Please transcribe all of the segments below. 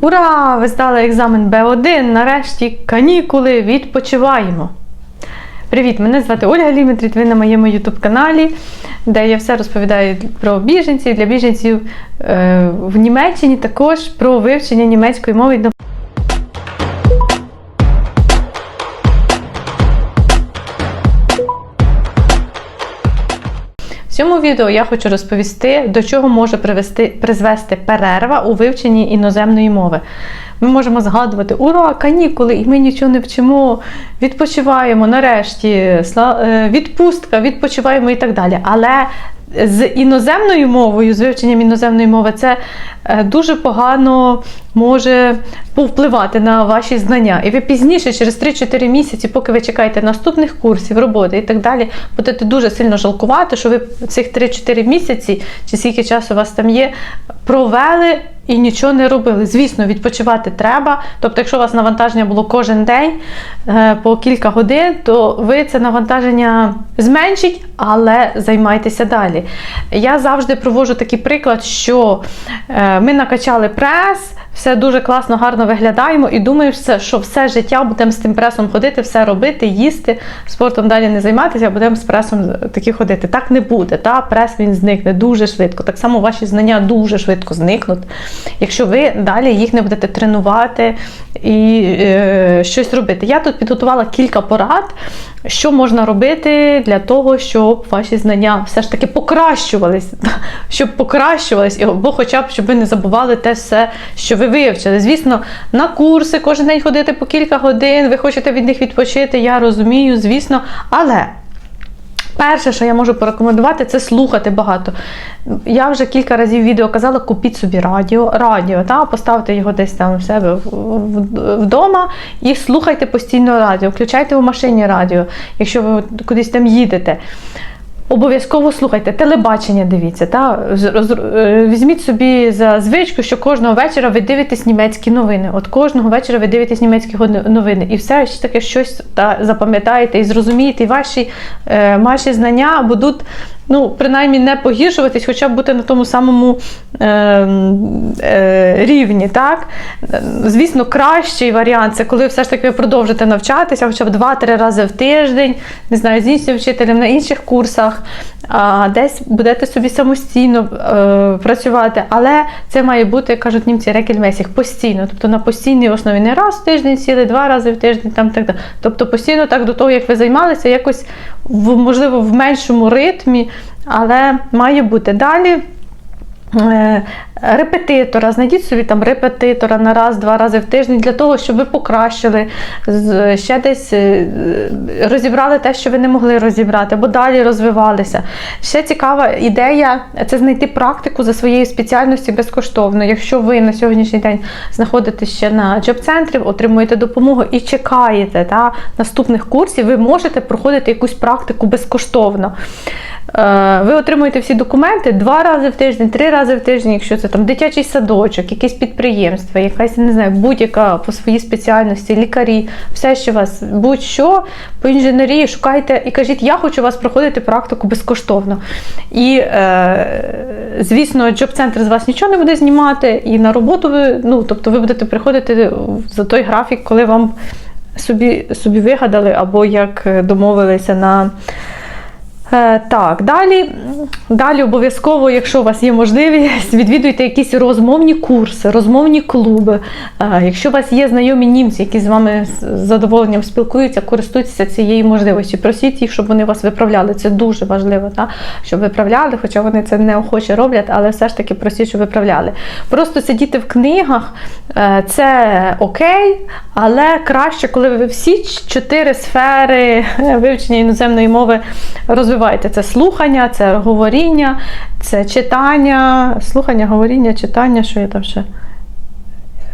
Ура! Ви здали екзамен Б1. Нарешті канікули відпочиваємо. Привіт! Мене звати Ольга Ліметріт. Ви на моєму YouTube каналі, де я все розповідаю про біженців, для біженців е, в Німеччині, також про вивчення німецької мови. В цьому відео я хочу розповісти, до чого може привести, призвести перерва у вивченні іноземної мови. Ми можемо згадувати ура, канікули, і ми нічого не вчимо, відпочиваємо нарешті, е, відпустка, відпочиваємо і так далі. Але з іноземною мовою, з вивченням іноземної мови, це е, дуже погано може повпливати на ваші знання. І ви пізніше, через 3-4 місяці, поки ви чекаєте наступних курсів, роботи і так далі, будете дуже сильно жалкувати, що ви цих 3-4 місяці, чи скільки часу у вас там є, провели. І нічого не робили. Звісно, відпочивати треба. Тобто, якщо у вас навантаження було кожен день е, по кілька годин, то ви це навантаження зменшіть, але займайтеся далі. Я завжди проводжу такий приклад, що е, ми накачали прес, все дуже класно, гарно виглядаємо, і думаю, що- все життя будемо з тим пресом ходити, все робити, їсти, спортом далі не займатися, а будемо з пресом таки ходити. Так не буде. Та? Прес він зникне дуже швидко. Так само ваші знання дуже швидко зникнуть, якщо ви далі їх не будете тренувати і е, щось робити. Я тут підготувала кілька порад, що можна робити для того, щоб ваші знання все ж таки покращувались, щоб покращувались, або хоча б щоб ви не забували те все, що ви вивчили. Звісно, на курси кожен день ходити по кілька годин, ви хочете від них відпочити, я розумію, звісно, але. Перше, що я можу порекомендувати, це слухати багато. Я вже кілька разів відео казала, купіть собі радіо, радіо та, поставте його десь там в себе вдома і слухайте постійно радіо, включайте в машині радіо, якщо ви кудись там їдете. Обов'язково слухайте, телебачення дивіться. Та? Роз- е, Візьміть собі за звичку, що кожного вечора ви дивитесь німецькі новини. От кожного вечора ви дивитесь німецькі новини. І все ж таке щось та, запам'ятаєте і зрозумієте, і ваші, е, ваші знання будуть ну, принаймні не погіршуватись, хоча б бути на тому самому е, е, рівні. Так? Звісно, кращий варіант це коли все ж таки ви продовжите навчатися, хоча б 2-3 рази в тиждень, не знаю, з іншим вчителем на інших курсах, а десь будете собі самостійно е, працювати. Але це має бути, кажуть німці, рекельмесіх, постійно. Тобто на постійній основі не раз в тиждень сіли, два рази в тиждень, там так далі. Тобто постійно так до того, як ви займалися, якось в, можливо в меншому ритмі, але має бути далі. Репетитора, знайдіть собі там репетитора на раз-два рази в тиждень для того, щоб ви покращили, ще десь е, розібрали те, що ви не могли розібрати, або далі розвивалися. Ще цікава ідея це знайти практику за своєю спеціальністю безкоштовно. Якщо ви на сьогоднішній день знаходитесь ще на джоб-центрі, отримуєте допомогу і чекаєте та, наступних курсів, ви можете проходити якусь практику безкоштовно. Е, Ви отримуєте всі документи два рази в тиждень, три рази в тиждень, якщо це там дитячий садочок, якесь підприємство, якась не знаю, будь-яка по своїй спеціальності, лікарі, все, що вас, будь-що по інженерії, шукайте і кажіть, я хочу вас проходити практику безкоштовно. І, е, звісно, джоб-центр з вас нічого не буде знімати, і на роботу ви, ну, тобто ви будете приходити за той графік, коли вам собі, собі вигадали, або як домовилися на. Е, Так, далі, далі обов'язково, якщо у вас є можливість, відвідуйте якісь розмовні курси, розмовні клуби. Е, Якщо у вас є знайомі німці, які з вами з задоволенням спілкуються, користуйтеся цією можливістю. Просіть їх, щоб вони вас виправляли. Це дуже важливо, та? щоб виправляли, хоча вони це неохоче роблять, але все ж таки просіть, щоб виправляли. Просто сидіти в книгах е, це окей, але краще, коли ви всі чотири сфери вивчення іноземної мови розвиваєте. Це слухання, це говоріння, це читання, слухання, говоріння, читання, що я там ще.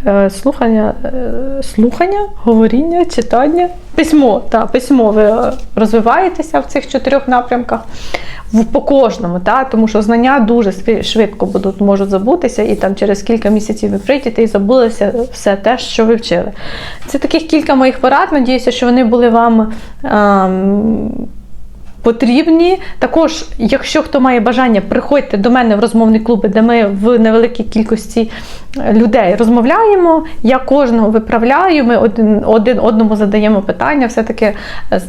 Е, Слухання, е, слухання, говоріння, читання, письмо. Та, письмо ви е, розвиваєтеся в цих чотирьох напрямках в, по кожному, та, тому що знання дуже швидко будуть, можуть забутися, і там через кілька місяців ви прийдете і забулися все те, що ви вчили. Це таких кілька моїх порад. Надіюся, що вони були вам. ем, потрібні. Також, якщо хто має бажання, приходьте до мене в розмовні клуби, де ми в невеликій кількості е, людей розмовляємо. Я кожного виправляю, ми один, один одному задаємо питання. Все-таки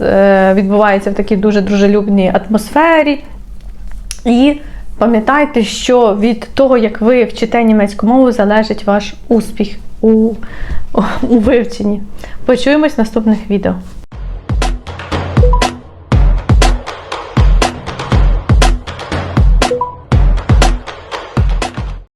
е, відбувається в такій дуже дружелюбній атмосфері. І пам'ятайте, що від того, як ви вчите німецьку мову, залежить ваш успіх у, у вивченні. Почуємось в наступних відео.